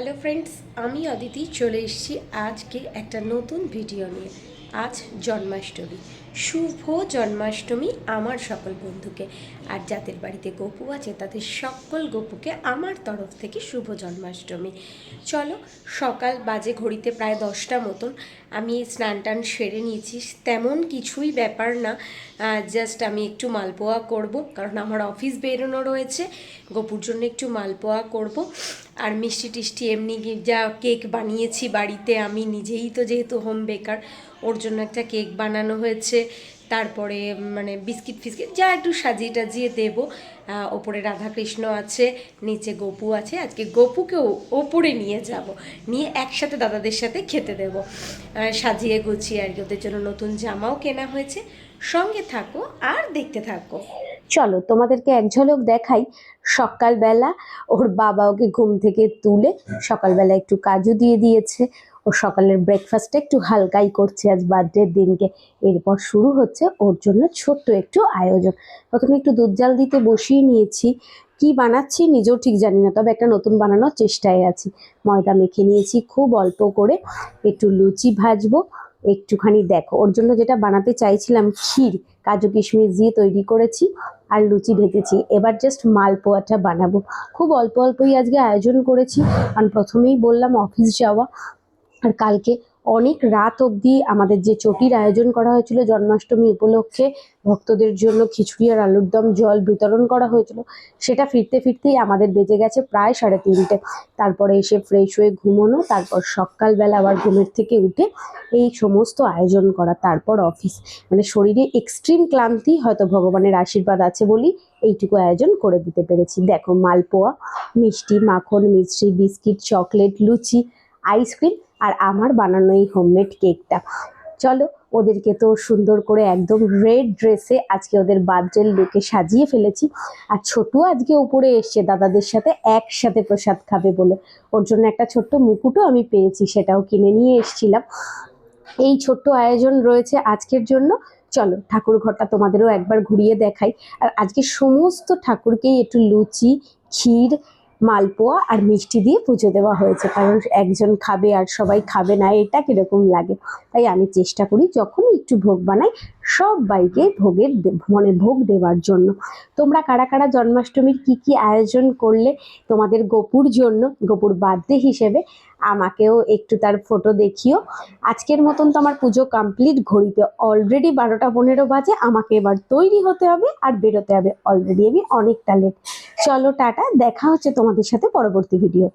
Hello friends আমি অদিতি চলে এসেছি আজকে একটা নতুন ভিডিও নিয়ে। আজ জন্মাষ্টমী। শুভ জন্মাষ্টমী আমার সকল বন্ধুকে। আর যাদের বাড়িতে গপু আছে, তাদের সকল গপুকে আমার তরফ থেকে শুভ জন্মাষ্টমী। চলো, সকাল বাজে ঘড়িতে প্রায় দশটা মতন। আমি স্নান টান সেরে নিয়েছি। তেমন কিছুই ব্যাপার না। জাস্ট আমি একটু মালপোয়া করব, কারণ আমার অফিস বেরোনো রয়েছে। গপুর জন্য একটু মালপোয়া করব। আর মিষ্টি টিষ্টি এমনি যা কেক বানিয়েছি বাড়িতে, আমি নিজেই তো যেহেতু হোম বেকার ওর জন্য একটা কেক বানানো হয়েছে। তারপরে মানে বিস্কিট ফিস্কিট যা একটু সাজিয়ে টাজিয়ে দেবো। ওপরে রাধাকৃষ্ণ আছে নিচে গপু আছে। আজকে গপুকেও ওপরে নিয়ে যাব। নিয়ে একসাথে দাদাদের সাথে খেতে দেব। সাজিয়ে গুছিয়ে আর কি। ওদের জন্য নতুন জামাও কেনা হয়েছে। সঙ্গে থাকো আর দেখতে থাকো। চলো তোমাদেরকে এক ঝলক দেখাই। সকালবেলা ওর বাবা ওকে ঘুম থেকে তুলে সকালবেলা একটু কাজু দিয়ে দিয়েছে। ও সকালের ব্রেকফাস্টটা একটু হালকাই করছে আজ বার্থডের দিনকে। এরপর শুরু হচ্ছে ওর জন্য ছোট্ট একটু আয়োজন। প্রথমে একটু দুধ জাল দিতে বসিয়ে নিয়েছি। কি বানাচ্ছি নিজেও ঠিক জানি না, তবে একটা নতুন বানানোর চেষ্টায় আছি। ময়দা মেখে নিয়েছি খুব অল্প করে। একটু লুচি ভাজবো। একটুখানি দেখো, ওর জন্য যেটা বানাতে চাইছিলাম ক্ষীর, কাজু কিশমিশ দিয়ে তৈরি করেছি আর লুচি ভেজেছি। এবার জাস্ট মালপোয়াটা বানাবো। খুব অল্প অল্পই আজকে আয়োজন করেছি। কারণ প্রথমেই বললাম অফিস যাওয়া। আর কালকে অনেক রাত অবধি আমাদের যে চটির আয়োজন করা হয়েছিল জন্মাষ্টমী উপলক্ষে, ভক্তদের জন্য খিচুড়ি আর আলুর দম, জল বিতরণ করা হয়েছিল, সেটা ফিরতে ফিরতেই আমাদের বেজে গেছে প্রায় সাড়ে তিনটে। তারপরে এসে ফ্রেশ হয়ে ঘুমোনো, তারপর সকালবেলা আবার ঘুমের থেকে উঠে এই সমস্ত আয়োজন করা, তারপর অফিস মানে শরীরে এক্সট্রিম ক্লান্তি, হয়তো ভগবানের আশীর্বাদ আছে বলি এইটুকু আয়োজন করে দিতে পেরেছি। দেখো, মালপোয়া, মিষ্টি, মাখন, মিষ্টি, biscuit, chocolate, luchi ice cream আর আমার বানানো এই হোমমেড কেকটা চলো, ওদেরকে তো সুন্দর করে একদম রেড ড্রেসে আজকে ওদের বার্থডে লুকে সাজিয়ে ফেলেছি। আর ছোটু আজকে উপরে এসছে, দাদাদের সাথে একসাথে প্রসাদ খাবে বলে। ওর জন্য একটা ছোট্ট মুকুটও আমি পেয়েছি, সেটাও কিনে নিয়ে এসেছিলাম। এই ছোট্ট আয়োজন রয়েছে আজকের জন্য। চলো, ঠাকুর ঘরটা তোমাদেরও একবার ঘুরিয়ে দেখাই। আর আজকে সমস্ত ঠাকুরকেই একটু লুচি, ক্ষীর মালপোয়া আর মিষ্টি দিয়ে পুজো দেওয়া হয়েছে, কারণ একজন খাবে আর সবাই খাবে না, এটা কীরকম লাগে? তাই আমি চেষ্টা করি, যখনই একটু ভোগ বানাই সব বাইকে ভোগের মানে ভোগ দেওয়ার জন্য। তোমরা কারা কারা জন্মাষ্টমীর কি কি আয়োজন করলে তোমাদের গোপুর জন্য, গোপুর বার্থডে হিসেবে, আমাকেও একটু তার ফটো দেখিও। আজকের মতন তো আমার পুজো কমপ্লিট, ঘড়িতে অলরেডি বারোটা পনেরো বাজে, আমাকে এবার তৈরি হতে হবে আর বেরোতে হবে। অলরেডি আমি অনেকটা লেট চলো টাটা, দেখা হচ্ছে তোমাদের সাথে পরবর্তী ভিডিও